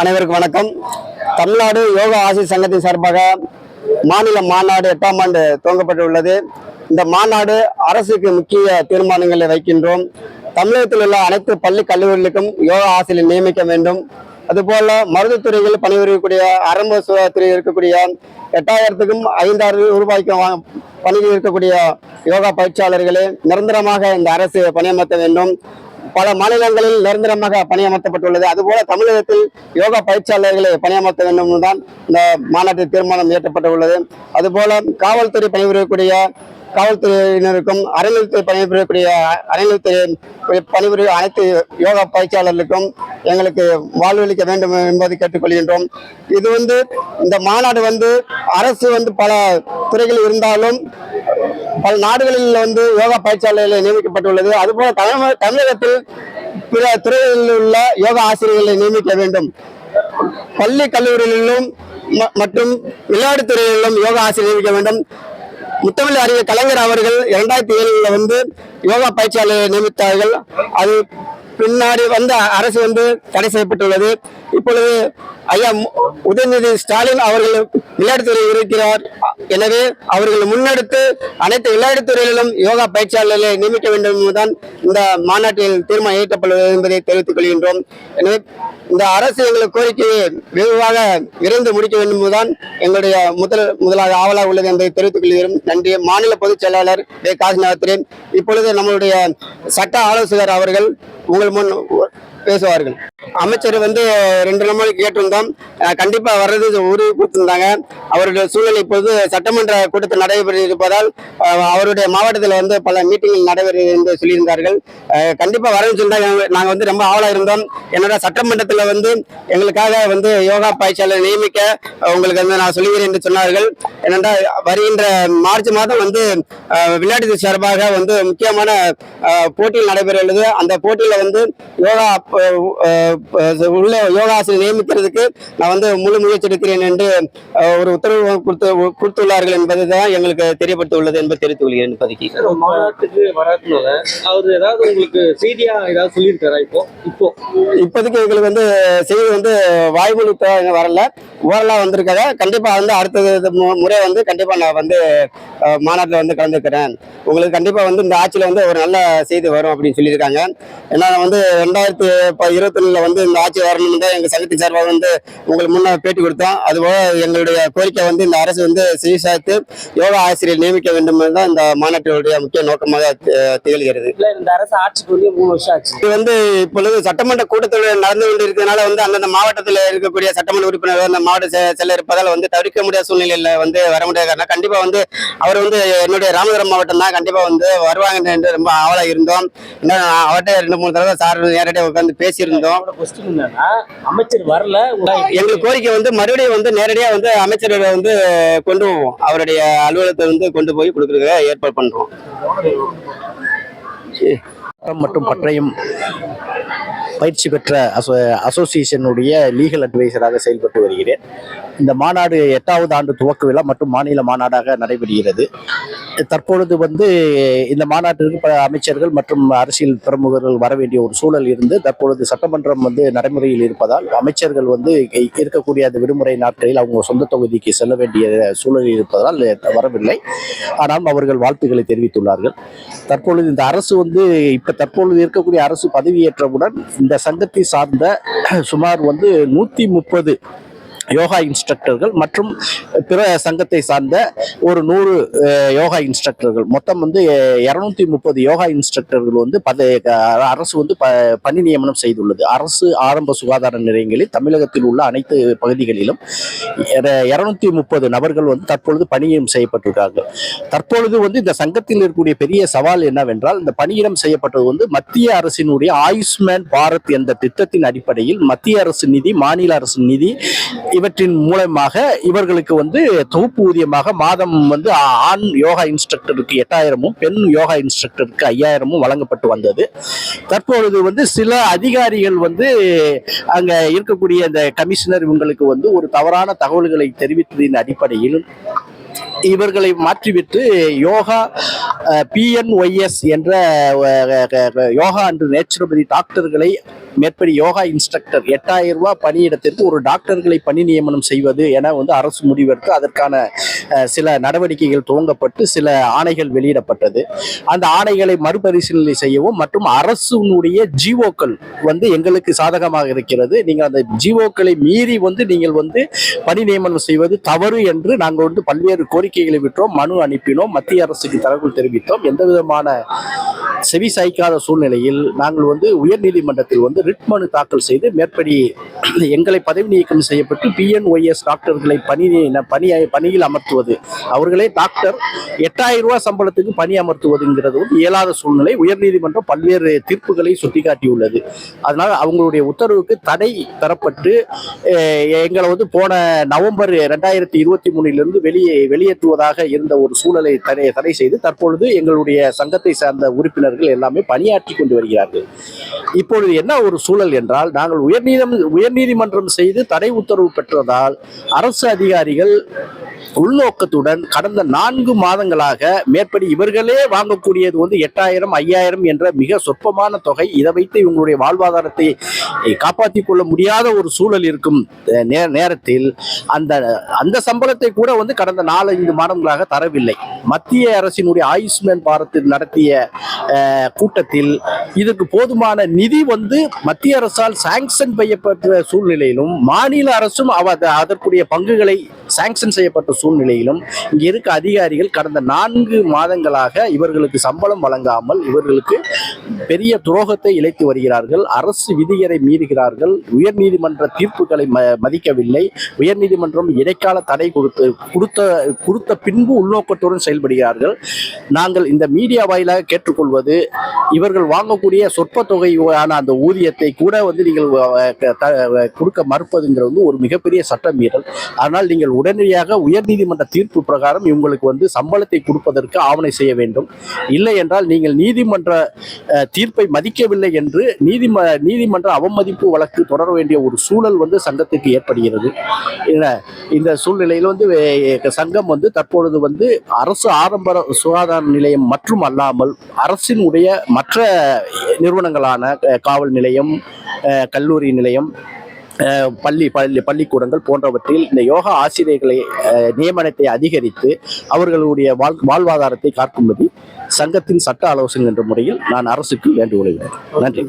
அனைவருக்கும் வணக்கம். தமிழ்நாடு யோகா ஆசி சங்கத்தின் சார்பாக மாநில மாநாடு எட்டாம் ஆண்டு துவங்கப்பட்டுள்ளது. இந்த மாநாடு அரசுக்கு முக்கிய தீர்மானங்களை வைக்கின்றோம். தமிழகத்தில் உள்ள அனைத்து பள்ளி கல்லூரிகளுக்கும் யோகா ஆசிரியர் நியமிக்க வேண்டும். அதுபோல மருத்துவத்துறையில் பணிபுரியக்கூடிய ஆரம்ப சுகாதாரத்துறையில் இருக்கக்கூடிய எட்டாயிரத்துக்கும் ஐந்தாயிரம் ரூபாய்க்கும் பணியில் இருக்கக்கூடிய யோகா பயிற்சியாளர்களை நிரந்தரமாக இந்த அரசு பணியமர்த்த வேண்டும். பல மாநிலங்களில் நிரந்தரமாக பணியமர்த்தப்பட்டுள்ளது. அதுபோல தமிழகத்தில் யோகா பயிற்சியாளர்களை பணியமர்த்த வேண்டும் தான் இந்த மாநாட்டில் தீர்மானம் இயற்றப்பட்டுள்ளது. அதுபோல காவல்துறை பணிபுரியக்கூடிய காவல்துறையினருக்கும் அறநிலைத்துறை பணிபுரியக்கூடிய அறநிலைத்துறை பணிபுரிய அனைத்து யோகா பயிற்சியாளர்களுக்கும் எங்களுக்கு வாழ்வளிக்க வேண்டும் என்பதை கேட்டுக்கொள்கின்றோம். இது வந்து இந்த மாநாடு வந்து அரசு வந்து பல துறைகள் இருந்தாலும் பல நாடுகளில் வந்து யோகா பயிற்சியாளர்கள் நியமிக்கப்பட்டுள்ளது. அதுபோல தமிழக தமிழகத்தில் பிற துறைகளில் உள்ள யோகா ஆசிரியர்களை நியமிக்க வேண்டும். பள்ளி கல்லூரிகளிலும் ம- மற்றும் விளையாட்டுத் துறைகளிலும் யோகா ஆசிரியர் நியமிக்க வேண்டும். முத்தமிழ் அறிஞர் கலைஞர் அவர்கள் இரண்டாயிரத்தி ஏழில் வந்து யோகா பயிற்சியாளரை நியமித்தார்கள். அது பின்னாடி வந்து அரசு வந்து தடை செய்யப்பட்டுள்ளது. இப்பொழுது ஐயா உதயநிதி ஸ்டாலின் அவர்கள் விளையாட்டுத்துறை இருக்கிறார். எனவே அவர்கள் முன்னெடுத்து அனைத்து விளையாட்டுத்துறையிலும் யோகா பயிற்சியாளர்களை நியமிக்க வேண்டும் என்பதுதான் இந்த மாநாட்டில் தீர்மானம் இயற்றப்பட்டுள்ளது என்பதை தெரிவித்துக் கொள்கின்றோம். எனவே இந்த அரசு எங்களுக்கு கோரிக்கையை விரைவாக விரைந்து முடிக்க வேண்டும் என்பதுதான் எங்களுடைய முதல் முதலாக ஆவலாக உள்ளது என்பதை தெரிவித்துக் கொள்கிறோம். நன்றி மாநில பொதுச் செயலாளர் வே. இப்பொழுது நம்மளுடைய சட்ட ஆலோசகர் அவர்கள் உங்கள் முன் பேசுவார்கள். அமைச்சர் வந்து ரெண்டு நாளைக்கு கேட்டிருந்தோம். கண்டிப்பாக கண்டிப்பா வர்றது உறுதி கொடுத்திருந்தாங்க. அவருடைய சூழ்நிலை இப்போது சட்டமன்ற கூட்டத்தில் நடைபெற இருப்பதால் அவருடைய மாவட்டத்தில் வந்து பல மீட்டிங்கள் நடைபெறுகிறது என்று சொல்லியிருந்தார்கள். கண்டிப்பாக கண்டிப்பா சொன்னால் சொல்லிட்டாங்க நாங்கள் வந்து ரொம்ப ஆவலாக இருந்தோம். என்னோட சட்டமன்றத்தில் வந்து எங்களுக்காக வந்து யோகா பயிற்சியாளர் நியமிக்க உங்களுக்கு வந்து நான் சொல்லுகிறேன் என்று சொன்னார்கள். என்னென்றா வருகின்ற மார்ச் மாதம் வந்து விளையாட்டு சார்பாக வந்து முக்கியமான போட்டியில் நடைபெற உள்ளது. அந்த போட்டியில் வந்து யோகா உள்ள யோகா ஆசிரியர் நியமிக்கிறதுக்கு நான் வந்து முழு முயற்சி எடுக்கிறேன் என்று ஒரு உத்தரவு கொடுத்து கொடுத்துள்ளார்கள் என்பது தான் எங்களுக்கு தெரியப்படுத்த உள்ளது என்பதை தெரிவித்துக் கொள்கிறேன் இப்போதைக்கு. மாநாட்டுக்கு வராதுனால அவர் ஏதாவது உங்களுக்கு செய்தியா ஏதாவது சொல்லியிருக்காரா இப்போ? இப்போ. இப்போதைக்கு எங்களுக்கு வந்து செய்தி வந்து வாய்மொழி வரல. ஓரலா வந்திருக்காங்க. கண்டிப்பா வந்து அடுத்த மு- முறை வந்து கண்டிப்பா நான் வந்து மாநாட்டுல வந்து கலந்துக்கிறேன். உங்களுக்கு கண்டிப்பா வந்து இந்த ஆட்சியில வந்து ஒரு நல்ல செய்தி வரும் அப்படின்னு சொல்லியிருக்காங்க. ஏன்னா வந்து ரெண்டாயிரத்தி இருபத்தி வந்து இந்த ஆட்சி வரணும்னு தான் எங்க சங்கத்தின் சார்பாக வந்து உங்களுக்கு முன்ன பேட்டி கொடுத்தோம். அதுபோல எங்களுடைய கோரிக்கை வந்து இந்த அரசு வந்து சீர்சாய்த்து யோகா ஆசிரியர் நியமிக்க வேண்டும் தான் இந்த மாநாட்டினுடைய முக்கிய நோக்கமாக திகழ்கிறது. இந்த அரசு ஆட்சிக்கு வந்து மூணு வருஷம் ஆச்சு. இது வந்து இப்பொழுது சட்டமன்ற கூட்டத்தொடர் நடந்து கொண்டு இருக்கிறதுனால வந்து அந்தந்த மாவட்டத்தில் இருக்கக்கூடிய சட்டமன்ற உறுப்பினர்கள் அந்த மாவட்ட செல்ல இருப்பதால் வந்து தவிர்க்க முடியாத சூழ்நிலையில வந்து வர முடியாத காரணம். கண்டிப்பா வந்து அவர் வந்து என்னுடைய ராமநாதபுரம் மாவட்டம் தான். கண்டிப்பா வந்து வருவாங்க என்று ரொம்ப ஆவலா இருந்தோம். இன்னும் அவர்கிட்ட ரெண்டு மூணு தடவை சார் நேரடியாக உட்கார்ந்து பேசியிருந்தோம். அமைச்சர் வரல எங்களுக்கு கோரிக்கை வந்து மறுபடியும் வந்து நேரடியா வந்து அமைச்சரோட வந்து கொண்டு போவோம் அவருடைய அலுவலகத்தை வந்து கொண்டு போய் கொடுக்கறதுக்கு ஏற்பாடு சட்டம் மற்றும் பட்டயம் பயிற்சி பெற்ற அசோ அசோசியேஷனுடைய லீகல் அட்வைசராக செயல்பட்டு வருகிறேன். இந்த மாநாடு எட்டாவது ஆண்டு துவக்க விழா மற்றும் மாநில மாநாடாக நடைபெறுகிறது. தற்பொழுது வந்து இந்த மாநாட்டிற்கு பல அமைச்சர்கள் மற்றும் அரசியல் பிரமுகர்கள் வர வேண்டிய ஒரு சூழல் இருந்து தற்பொழுது சட்டமன்றம் வந்து நடைமுறையில் இருப்பதால் அமைச்சர்கள் வந்து இருக்கக்கூடிய அந்த விடுமுறை நாட்களில் அவங்க சொந்த தொகுதிக்கு செல்ல வேண்டிய சூழல் இருப்பதால் வரவில்லை. ஆனால் அவர்கள் வாழ்த்துக்களை தெரிவித்துள்ளார்கள். தற்பொழுது இந்த அரசு வந்து இப்ப தற்பொழுது இருக்கக்கூடிய அரசு பதவியேற்றவுடன் இந்த சங்கத்தை சார்ந்த சுமார் வந்து நூத்தி முப்பது யோகா இன்ஸ்ட்ரக்டர்கள் மற்றும் பிற சங்கத்தை சார்ந்த ஒரு நூறு யோகா இன்ஸ்ட்ரக்டர்கள். மொத்தம் வந்து இரநூத்தி முப்பது யோகா இன்ஸ்ட்ரக்டர்கள் வந்து பத அரசு வந்து ப பணி நியமனம் செய்துள்ளது. அரசு ஆரம்ப சுகாதார நிலையங்களில் தமிழகத்தில் உள்ள அனைத்து பகுதிகளிலும் இரநூத்தி முப்பது நபர்கள் வந்து தற்பொழுது பணியம் செய்யப்பட்டிருக்காங்க தற்பொழுது வந்து இந்த சங்கத்தில் இருக்கக்கூடிய பெரிய சவால் என்னவென்றால் இந்த பணியிடம் செய்யப்பட்டது வந்து மத்திய அரசினுடைய ஆயுஷ்மான் பாரத் என்ற திட்டத்தின் அடிப்படையில் மத்திய அரசு நிதி மாநில அரசு நிதி இவற்றின் மூலமாக இவர்களுக்கு வந்து தொகுப்பு ஊதியமாக மாதம் வந்து ஆண் யோகா இன்ஸ்ட்ரக்டருக்கு எட்டாயிரமும் பெண் யோகா இன்ஸ்ட்ரக்டருக்கு ஐயாயிரமும் வழங்கப்பட்டு வந்தது. தற்பொழுது வந்து சில அதிகாரிகள் வந்து அங்க இருக்கக்கூடிய இந்த கமிஷனர் இவங்களுக்கு வந்து ஒரு தவறான தகவல்களை தெரிவித்ததின் அடிப்படையில் இவர்களை மாற்றிவிட்டு யோகா பிஎன்ஒய்எஸ் என்ற யோகா அன்று நேச்சுரோபதி டாக்டர்களை மேற்படி யோகா இன்ஸ்ட்ரக்டர் எட்டாயிரம் ரூபாய் பணியிடத்திற்கு ஒரு டாக்டர்களை பணி நியமனம் செய்வது என வந்து அரசு முடிவெடுத்து அதற்கான சில நடவடிக்கைகள் துவங்கப்பட்டு சில ஆணைகள் வெளியிடப்பட்டது. அந்த ஆணைகளை மறுபரிசீலனை செய்யவும் மற்றும் அரசுனுடைய ஜிஓக்கள் வந்து எங்களுக்கு சாதகமாக இருக்கிறது. நீங்கள் அந்த ஜிஓக்களை மீறி வந்து நீங்கள் வந்து பணி நியமனம் செய்வது தவறு என்று நாங்கள் வந்து பல்வேறு கோரிக்கைகளை விட்டோம் மனு அனுப்பினோம் மத்திய அரசுக்கு தகவல் தெரிவித்தோம். எந்த விதமான செவி சாய்க்காத சூழ்நிலையில் நாங்கள் வந்து உயர்நீதிமன்றத்தில் வந்து ரிட் மனு தாக்கல் செய்து மேற்படி எங்களை பதவி நீக்கம் செய்யப்பட்டு பிஎன்ஒய்எஸ் டாக்டர்களை பணி பணி பணியில் அமர்த்துவது. அவர்களே டாக்டர். எட்டாயிரம் ரூபாய் சம்பளத்துக்கு பணி அமர்த்துவதுங்கிறது வந்து இயலாத சூழ்நிலை. உயர்நீதிமன்றம் பல்வேறு தீர்ப்புகளை சுட்டிக்காட்டியுள்ளது. அதனால் அவங்களுடைய உத்தரவுக்கு தடை தரப்பட்டு எங்களை வந்து போன நவம்பர் ரெண்டாயிரத்தி இருபத்தி மூணிலிருந்து வெளியே வெளியேற்றுவதாக இருந்த ஒரு சூழலை தடை தடை செய்து தற்பொழுது எங்களுடைய சங்கத்தை சார்ந்த உறுப்பினர்கள் எல்லாமே பணியாற்றி கொண்டு வருகிறார்கள். இப்பொழுது என்ன ஒரு சூழல் என்றால் நாங்கள் உயர்நீதம் உயர்நீதிமன்றம் செய்து தடை உத்தரவு பெற்றதால் அரசு அதிகாரிகள் உள்நோக்கத்துடன் கடந்த நான்கு மாதங்களாக மேற்படி இவர்களே வாங்கக்கூடியது வந்து எட்டாயிரம் ஐயாயிரம் என்ற மிக சொற்பமான தொகை இதை வைத்து இவங்களுடைய வாழ்வாதாரத்தை காப்பாற்றிக் கொள்ள முடியாத ஒரு சூழல் இருக்கும் நேரத்தில் அந்த அந்த சம்பளத்தை கூட வந்து கடந்த நாலஞ்சு மாதங்களாக தரவில்லை. மத்திய அரசினுடைய ஆயுஷ்மான் பாரத் நடத்திய கூட்டத்தில் இதற்கு போதுமான நிதி வந்து மத்திய அரசால் சாங்ஷன் செய்யப்பட்ட சூழ்நிலையிலும் மாநில அரசும் அவ அதற்குரிய பங்குகளை சாங்ஷன் செய்யப்பட்ட சூழ்நிலையிலும் இங்கே இருக்க அதிகாரிகள் கடந்த நான்கு மாதங்களாக இவர்களுக்கு சம்பளம் வழங்காமல் இவர்களுக்கு பெரிய துரோகத்தை இழைத்து வருகிறார்கள். அரசு விதிகளை மீறுகிறார்கள். உயர்நீதிமன்ற தீர்ப்புகளை ம- மதிக்கவில்லை. உயர்நீதிமன்றம் இடைக்கால தடை கொடுத்து கொடுத்த கொடுத்த பின்பு உள்நோக்கத்துடன் செயல்படுகிறார்கள். நாங்கள் இந்த மீடியா வாயிலாக கேட்டுக்கொள்வது இவர்கள் வாங்கக்கூடிய சொற்ப தொகையான அந்த ஊதியத்தை கூட வந்து நீங்கள் கொடுக்க மறுப்பதுங்கிறது வந்து ஒரு மிகப்பெரிய சட்ட மீறல். ஆனால் நீங்கள் உடனடியாக உயர்நீதிமன்ற தீர்ப்பு பிரகாரம் இவங்களுக்கு வந்து சம்பளத்தை கொடுப்பதற்கு ஆவணை செய்ய வேண்டும். இல்லை என்றால் நீங்கள் நீதிமன்ற தீர்ப்பை மதிக்கவில்லை என்று நீதிம நீதிமன்ற அவமதிப்பு வழக்கு தொடர வேண்டிய ஒரு சூழல் வந்து சங்கத்துக்கு ஏற்படுகிறது. இந்த- இந்த சூழ்நிலையில் வந்து சங்கம் வந்து தற்பொழுது வந்து அரசு ஆரம்ப சுகாதார நிலையம் மற்றும் அல்லாமல் அரசினுடைய மற்ற நிறுவனங்களான காவல் நிலையம் கல்லூரி நிலையம் பள்ளி பள்ளி பள்ளிக்கூடங்கள் போன்றவற்றில் இந்த யோகா ஆசிரியர்களை நியமனத்தை அதிகரித்து அவர்களுடைய வாழ் வாழ்வாதாரத்தை காக்கும்படி சங்கத்தின் சட்ட ஆலோசனை என்ற முறையில் நான் அரசுக்கு வேண்டுகொள்கிறேன் நன்றி.